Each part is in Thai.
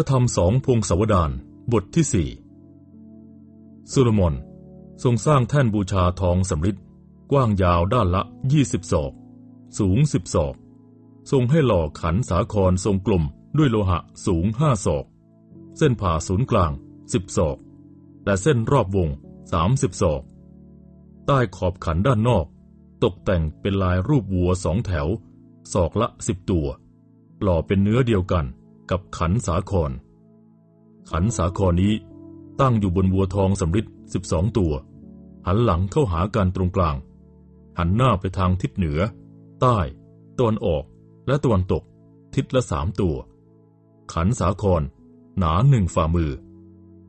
ระธรรมสองพงศาวดารบทที่สี่สุลมอนทรงสร้างแท่นบูชาทองสำริดกว้างยาวด้านละยี่สิบศอก สูงสิบศอก ทรงให้หล่อขันสาครทรงกลมด้วยโลหะสูงห้าศอก เส้นผ่าศูนย์กลางสิบศอก และเส้นรอบวงสามสิบศอก ใต้ขอบขันด้านนอก ตกแต่งเป็นลายรูปวัวสองแถว ศอกละสิบตัว หล่อเป็นเนื้อเดียวกัน กับขันสาคร ขันสาครนี้ตั้งอยู่บนวัวทองสำริดสิบสองตัว หันหลังเข้าหากันตรงกลาง หันหน้าไปทางทิศเหนือ ใต้ตะวันออกและตะวันตก ทิศละสามตัว ขันสาคร หนาหนึ่งฝ่ามือ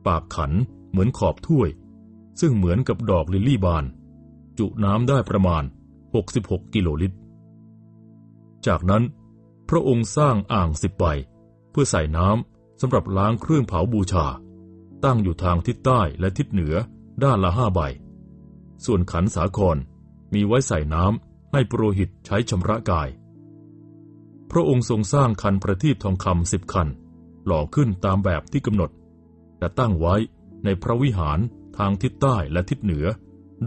ปากขันเหมือนขอบถ้วย ซึ่งเหมือนกับดอกลิลลี่บาน จุน้ำได้ประมาณ 66 กิโลลิตร จากนั้นพระองค์สร้างอ่างสิบใบ เพื่อใส่น้ำสำหรับล้างเครื่องเผาบูชา ตั้งอยู่ทางทิศใต้และทิศเหนือด้านละห้าใบ ส่วนขันสาครมีไว้ใส่น้ำให้ปรโรหิตใช้ชำระกาย พระองค์ทรงสร้างคันประทีปทองคำสิบคัน หล่อขึ้นตามแบบที่กำหนด และตั้งไว้ในพระวิหารทางทิศใต้และทิศเหนือ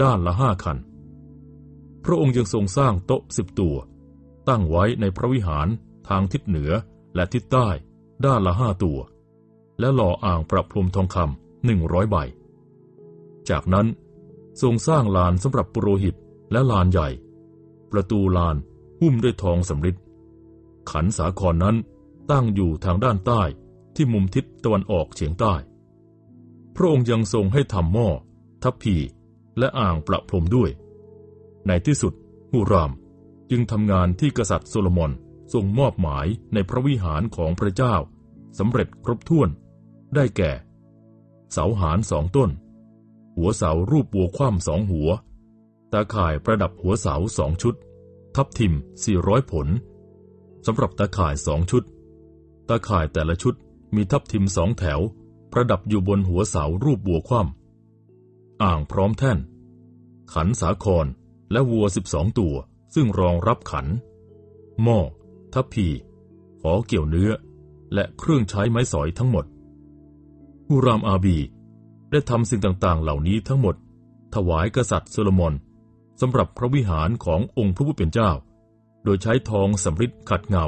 ด้านละห้าคัน พระองค์ยังทรงสร้างโต๊ะสิบตัว ตั้งไว้ในพระวิหารทางทิศเหนือและทิศใต้ ด้านละห้าตัว และหล่ออ่างประพรมทองคำหนึ่งร้อยใบ จากนั้นทรงสร้างลานสำหรับปุโรหิตและลานใหญ่ ประตูลานหุ้มด้วยทองสำริดขันสาครนั้นตั้งอยู่ทางด้านใต้ที่มุมทิศตะวันออกเฉียงใต้ พระองค์ยังทรงให้ทำหม้อ ทัพพีและอ่างประพรมด้วย ในที่สุดฮูรามจึงทำงานที่กษัตริย์โซโลมอน ทรงมอบหมายในพระวิหารของพระเจ้าสำเร็จครบถ้วน ได้แก่ เสาหารสองต้น หัวเสารูปบัวคว่ำสองหัว ตาข่ายประดับหัวเสาสองชุด ทับทิมสี่ร้อยผลสำหรับตาข่ายสองชุด ตาข่ายแต่ละชุดมีทับทิมสองแถว ประดับอยู่บนหัวเสารูปบัวคว่ำอ่างพร้อมแท่น ขันสาครและวัวสิบสองตัว ซึ่งรองรับขัน หม้อ ทัพพีขอเกี่ยวเนื้อ และเครื่องใช้ไม้สอยทั้งหมดฮูรามอาบี ได้ทำสิ่งต่างๆ เหล่านี้ทั้งหมด ถวายกษัตริย์โซโลมอนสำหรับพระวิหารขององค์พระผู้เป็นเจ้า โดยใช้ทองสำริดขัดเงา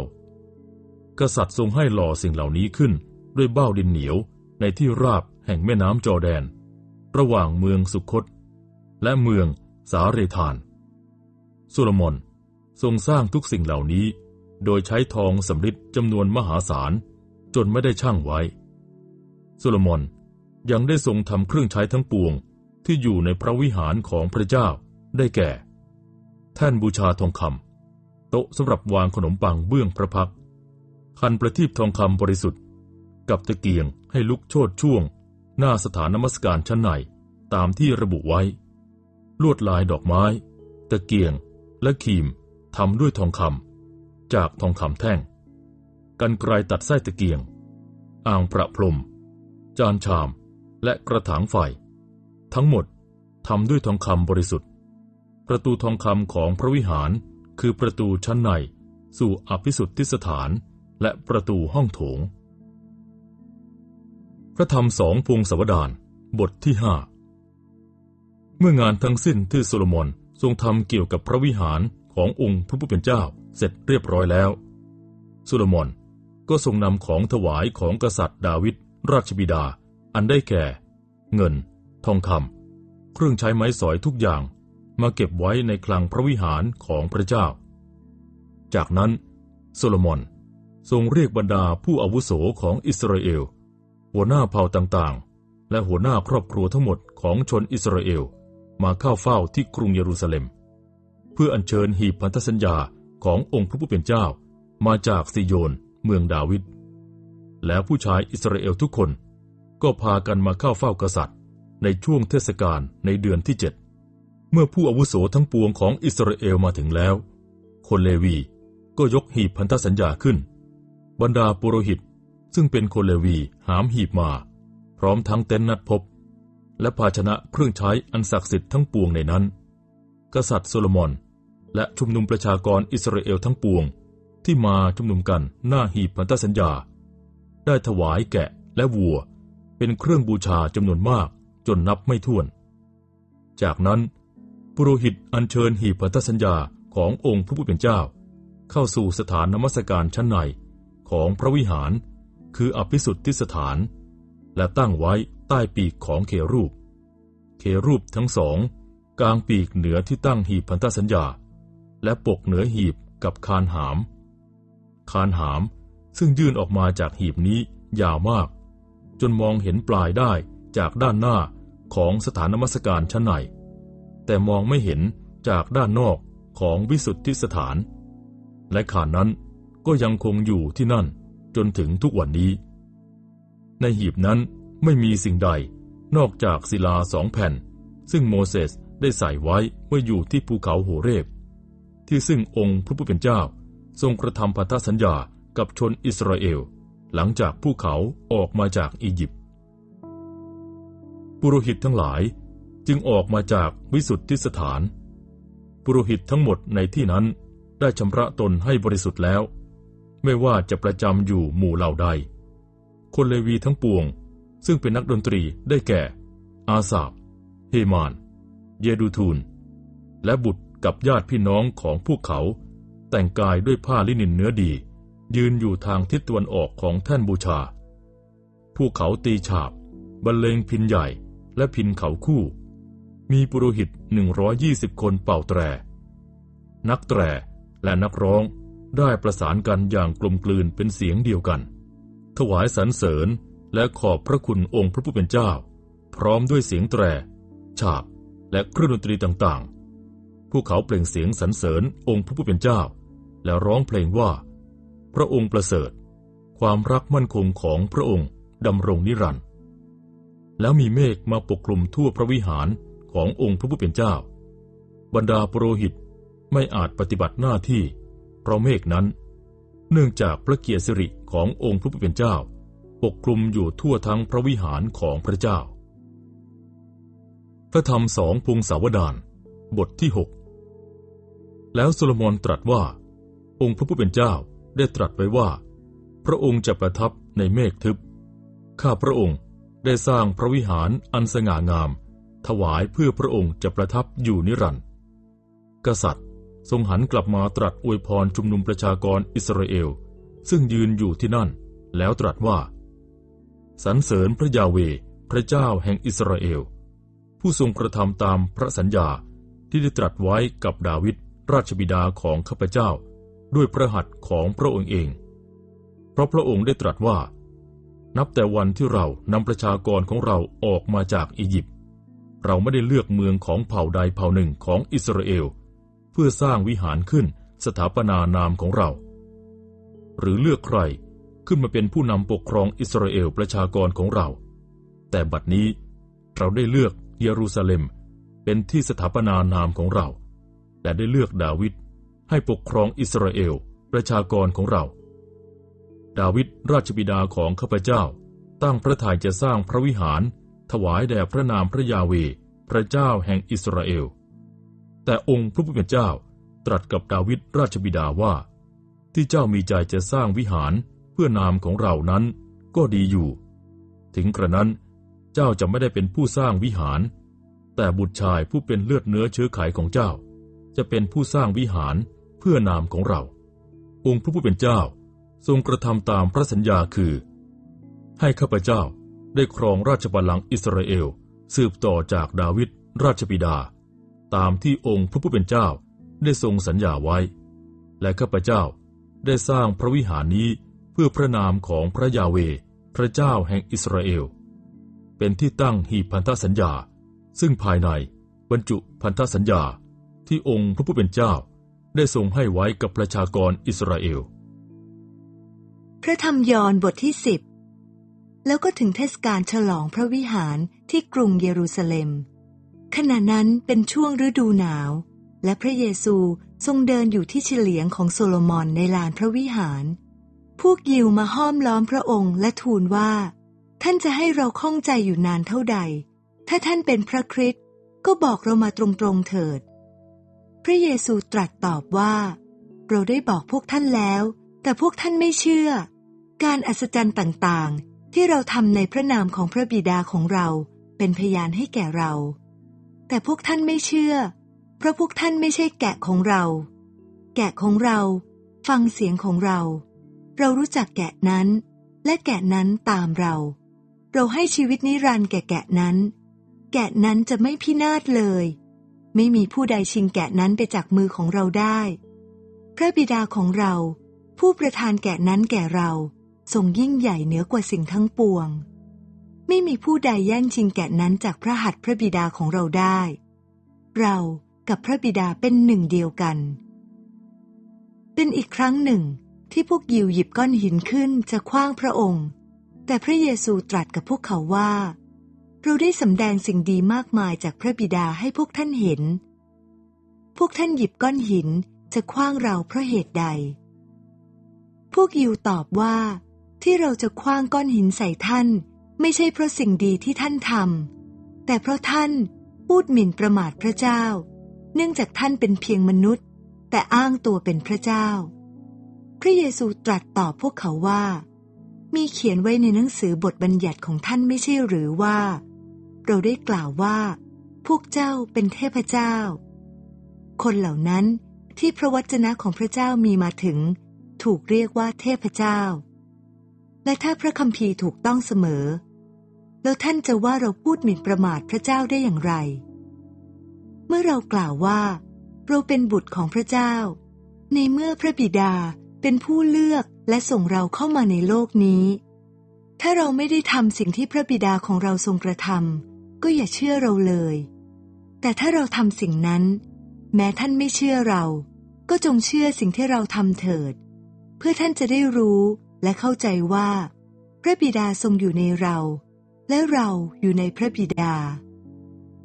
กษัตริย์ทรงให้หล่อสิ่งเหล่านี้ขึ้นด้วยเบ้าดินเหนียวในที่ราบแห่งแม่น้ำจอแดน ระหว่างเมืองสุคต และเมืองสาเรธานโซโลมอนทรงสร้างทุกสิ่งเหล่านี้ โดยใช้ทองสำริดจำนวนมหาศาล จนไม่ได้ช่างไว้โซโลมอนยังได้ทรงทำเครื่องใช้ทั้งปวงที่อยู่ในพระวิหารของพระเจ้าได้แก่ แท่นบูชาทองคำโต๊ะสำหรับวางขนมปังเบื้องพระพัก คันประทีปทองคำบริสุทธิ์ กับตะเกียงให้ลุกโชดช่วง หน้าสถานนมัสการชั้นในตามที่ระบุไว้ ลวดลายดอกไม้ ตะเกียงและขีมทำด้วยทองคำ จากทองคำแท่ง กันไกรตัดไส้ตะเกียง อ่างประพรม จานชาม และกระถางไฟ ทั้งหมดทำด้วยทองคำบริสุทธิ์ ประตูทองคำของพระวิหารคือประตูชั้นในสู่อภิสุทธิสถานและประตูห้องโถง พระธรรมสองพวงสวดานบทที่ห้าเมื่องานทั้งสิ้นที่โซโลมอนทรงทำเกี่ยวกับพระวิหาร ขององค์พระผู้เป็นเจ้าเสร็จเรียบร้อยแล้วโซโลมอนก็ทรงนำของถวายของกษัตริย์ดาวิดราชบิดา อันได้แก่ เงิน ทองคำเครื่องใช้ไม้สอยทุกอย่างมาเก็บไว้ในคลังพระวิหารของพระเจ้า จากนั้นโซโลมอนทรงเรียกบรรดาผู้อาวุโสของอิสราเอล หัวหน้าเผ่าต่างๆ และหัวหน้าครอบครัวทั้งหมดของชนอิสราเอล มาเข้าเฝ้าที่กรุงเยรูซาเล็ม เพื่ออัญเชิญหีบพันธสัญญาขององค์พระผู้เป็นเจ้า มาจากซิโยนเมืองดาวิดแล้วผู้ชายอิสราเอลทุกคนก็พากันมาเข้าเฝ้ากษัตริย์ ในช่วงเทศกาลในเดือนที่เจ็ดเมื่อผู้อาวุโสทั้งปวงของอิสราเอลมาถึงแล้ว คนเลวีก็ยกหีบพันธสัญญาขึ้น บรรดาปุโรหิตซึ่งเป็นคนเลวีหามหีบมา พร้อมทั้งเต็นนัดพบ และภาชนะเครื่องใช้อันศักดิ์สิทธิ์ทั้งปวงในนั้น กษัตริย์โซโลมอน และชุมนุมประชากรอิสราเอลทั้งปวง ที่มาชุมนุมกันหน้าหีบพันธสัญญา ได้ถวายแกะและวัว เป็นเครื่องบูชาจำนวนมากจนนับไม่ถ้วน จากนั้นปุโรหิตอัญเชิญหีบพันธสัญญาขององค์พระผู้เป็นเจ้า เข้าสู่สถานนมัสการชั้นในของพระวิหาร คืออภิสุทธิสถาน และตั้งไว้ใต้ปีกของเครูป เครูปทั้งสองกลางปีกเหนือที่ตั้งหีบพันธสัญญา และปกเหนือหีบกับคานหาม คานหามซึ่งยื่นออกมาจากหีบนี้ยาวมาก จนมองเห็นปลายได้จากด้านหน้าของสถานมัสการชั้นใน แต่มองไม่เห็นจากด้านนอกของวิสุทธิสถาน และขานนั้นก็ยังคงอยู่ที่นั่นจนถึงทุกวันนี้ ในหีบนั้นไม่มีสิ่งใดนอกจากศิลาสองแผ่น ซึ่งโมเสสได้ใส่ไว้เมื่ออยู่ที่ภูเขาโหเรบ ที่ซึ่งองค์พระผู้เป็นเจ้า ทรงกระทำพันธสัญญากับชนอิสราเอล หลังจากผู้เขาออกมาจากอียิปต์ปุโรหิตทั้งหลายจึงออกมาจากวิสุทธิสถาน ปุโรหิตทั้งหมดในที่นั้นได้ชำระตนให้บริสุทธิ์แล้ว ไม่ว่าจะประจำอยู่หมู่เหล่าใด คนเลวีทั้งปวง ซึ่งเป็นนักดนตรีได้แก่ อาสาบเฮมาน เยดูทูล และบุตร กับญาติพี่น้องของพวกเขา แต่งกายด้วยผ้าลินินเนื้อดี ยืนอยู่ทางทิศตะวันออกของแท่นบูชา พวกเขาตีฉาบบรรเลงพินใหญ่และพินเขาคู่ มีปุโรหิตหนึ่งร้อยี่สิบคนเป่าแตร นักแตรและนักร้องได้ประสานกันอย่างกลมกลืนเป็นเสียงเดียวกัน ถวายสรรเสริญและขอบพระคุณองค์พระผู้เป็นเจ้า พร้อมด้วยเสียงแตร ฉาบ และเครื่องดนตรีต่างๆ พวกเขาเปล่งเสียงสรรเสริญองค์พระผู้เป็นเจ้า และร้องเพลงว่า พระองค์ประเสริฐ ความรักมั่นคงของพระองค์ดำรงนิรันดร์แล้วมีเมฆมาปกคลุมทั่วพระวิหารขององค์พระผู้เป็นเจ้า บรรดาปรโหิตไม่อาจปฏิบัติหน้าที่ เพราะเมฆนั้น เนื่องจากพระเกียรติสิริขององค์พระผู้เป็นเจ้า ปกคลุมอยู่ทั่วทั้งพระวิหารของพระเจ้า พระธรรมสองพงสาวดาร บทที่หกแล้วโซโลมอนตรัสว่า องค์พระผู้เป็นเจ้าได้ตรัสไว้ว่า พระองค์จะประทับในเมฆทึบ ข้าพระองค์ได้สร้างพระวิหารอันสง่างาม ถวายเพื่อพระองค์จะประทับอยู่นิรันดร์กษัตริย์ทรงหันกลับมาตรัสอวยพรชุมนุมประชากรอิสราเอล ซึ่งยืนอยู่ที่นั่น แล้วตรัสว่าสรรเสริญพระยาเว พระเจ้าแห่งอิสราเอล ผู้ทรงกระทำตามพระสัญญา ที่ได้ตรัสไว้กับดาวิดราชบิดาของข้าพเจ้า ด้วยพระหัตถ์ของพระองค์เอง เพราะพระองค์ได้ตรัสว่า นับแต่วันที่เรานำประชากรของเราออกมาจากอียิปต์เราไม่ได้เลือกเมืองของเผ่าใดเผ่าหนึ่งของอิสราเอล เพื่อสร้างวิหารขึ้นสถาปนานามของเรา หรือเลือกใครขึ้นมาเป็นผู้นำปกครองอิสราเอลประชากรของเรา แต่บัดนี้เราได้เลือกเยรูซาเล็ม เป็นที่สถาปนานามของเราและได้เลือกดาวิดให้ปกครองอิสราเอลประชากรของเรา ดาวิดราชบิดาของข้าพเจ้า ตั้งพระทัยจะสร้างพระวิหาร ถวายแด่พระนามพระยาเว พระเจ้าแห่งอิสราเอล แต่องค์พระผู้เป็นเจ้าตรัสกับดาวิดราชบิดาว่า ที่เจ้ามีใจจะสร้างวิหารเพื่อนามของเรานั้นก็ดีอยู่ ถึงกระนั้นเจ้าจะไม่ได้เป็นผู้สร้างวิหาร แต่บุตรชายผู้เป็นเลือดเนื้อเชื้อไขของเจ้า จะเป็นผู้สร้างวิหารเพื่อนามของเรา องค์พระผู้เป็นเจ้าทรงกระทำตามพระสัญญาคือ ให้ข้าพเจ้าได้ครองราชบัลลังก์อิสราเอล สืบต่อจากดาวิดราชบิดา ตามที่องค์พระผู้เป็นเจ้าได้ทรงสัญญาไว้ และข้าพเจ้าได้สร้างพระวิหารนี้เพื่อพระนามของพระยาเว พระเจ้าแห่งอิสราเอล เป็นที่ตั้งหีบพันธสัญญา ซึ่งภายในบรรจุพันธสัญญาที่องค์พระผู้เป็นเจ้าได้ทรงให้ไว้กับประชากรอิสราเอล พระธรรมยอห์นบทที่สิบแล้วก็ถึงเทศกาลฉลองพระวิหารที่กรุงเยรูซาเล็ม ขณะนั้นเป็นช่วงฤดูหนาว และพระเยซูทรงเดินอยู่ที่เฉลียงของโซโลมอนในลานพระวิหาร พวกยิวมาห้อมล้อมพระองค์และทูลว่า ท่านจะให้เราข้องใจอยู่นานเท่าใด ถ้าท่านเป็นพระคริสต์ก็บอกเรามาตรงๆเถิด พระเยซูตรัสตอบว่า เราได้บอกพวกท่านแล้ว แต่พวกท่านไม่เชื่อ การอัศจรรย์ต่างๆ ที่เราทำในพระนามของพระบิดาของเราเป็นพยานให้แก่เรา แต่พวกท่านไม่เชื่อ เพราะพวกท่านไม่ใช่แกะของเรา แกะของเรา ฟังเสียงของเรา เรารู้จักแกะนั้น และแกะนั้นตามเรา เราให้ชีวิตนิรันดร์แก่แกะนั้น แกะนั้นจะไม่พินาศเลย ไม่มีผู้ใดชิงแกะนั้นไปจากมือของเราได้ พระบิดาของเรา ผู้ประทานแกะนั้นแก่เราทรงยิ่งใหญ่เหนือกว่าสิ่งทั้งปวง ไม่มีผู้ใดแย่งชิงแกะนั้นจากพระหัตถ์พระบิดาของเราได้ เรากับพระบิดาเป็นหนึ่งเดียวกัน เป็นอีกครั้งหนึ่งที่พวกยิวหยิบก้อนหินขึ้นจะคว้างพระองค์ แต่พระเยซูตรัสกับพวกเขาว่า เราได้สำแดงสิ่งดีมากมายจากพระบิดาให้พวกท่านเห็น พวกท่านหยิบก้อนหินจะคว้างเราเพราะเหตุใด พวกยิวตอบว่า ที่เราจะคว้างก้อนหินใส่ท่าน ไม่ใช่เพราะสิ่งดีที่ท่านทำแต่เพราะท่านพูดหมิ่นประมาทพระเจ้า เนื่องจากท่านเป็นเพียงมนุษย์ แต่อ้างตัวเป็นพระเจ้า พระเยซูตรัสตอบพวกเขาว่ามีเขียนไว้ในหนังสือบทบัญญัติของท่านไม่ใช่หรือว่า เราได้กล่าวว่า พวกเจ้าเป็นเทพเจ้า คนเหล่านั้นที่พระวจนะของพระเจ้ามีมาถึง ถูกเรียกว่าเทพเจ้า และถ้าพระคัมภีร์ถูกต้องเสมอ แล้วท่านจะว่าเราพูดหมิ่นประมาทพระเจ้าได้อย่างไร เมื่อเรากล่าวว่า เราเป็นบุตรของพระเจ้า ในเมื่อพระบิดาเป็นผู้เลือกและส่งเราเข้ามาในโลกนี้ ถ้าเราไม่ได้ทำสิ่งที่พระบิดาของเราทรงกระทำ ก็อย่าเชื่อเราเลย แต่ถ้าเราทำสิ่งนั้น แม้ท่านไม่เชื่อเรา ก็จงเชื่อสิ่งที่เราทำเถิด เพื่อท่านจะได้รู้และเข้าใจว่า พระบิดาทรงอยู่ในเรา และเราอยู่ในพระบิดา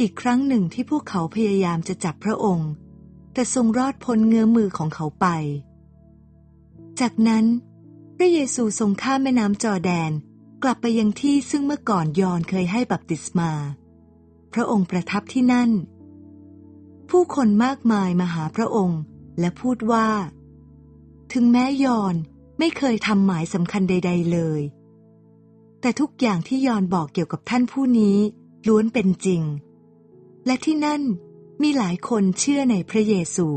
อีกครั้งหนึ่งที่พวกเขาพยายามจะจับพระองค์ แต่ทรงรอดพ้นเงื้อมือของเขาไป จากนั้น พระเยซูทรงข้ามแม่น้ำจอแดนกลับไปยังที่ซึ่งเมื่อก่อนยอนเคยให้บัพติศมา พระองค์ประทับที่นั่น ผู้คนมากมายมาหาพระองค์และพูดว่า ถึงแม้ยอนไม่เคยทำหมายสำคัญใด ๆเลย แต่ทุกอย่างที่ยอนบอกเกี่ยวกับท่านผู้นี้ล้วนเป็นจริง และที่นั่นมีหลายคนเชื่อในพระเยซู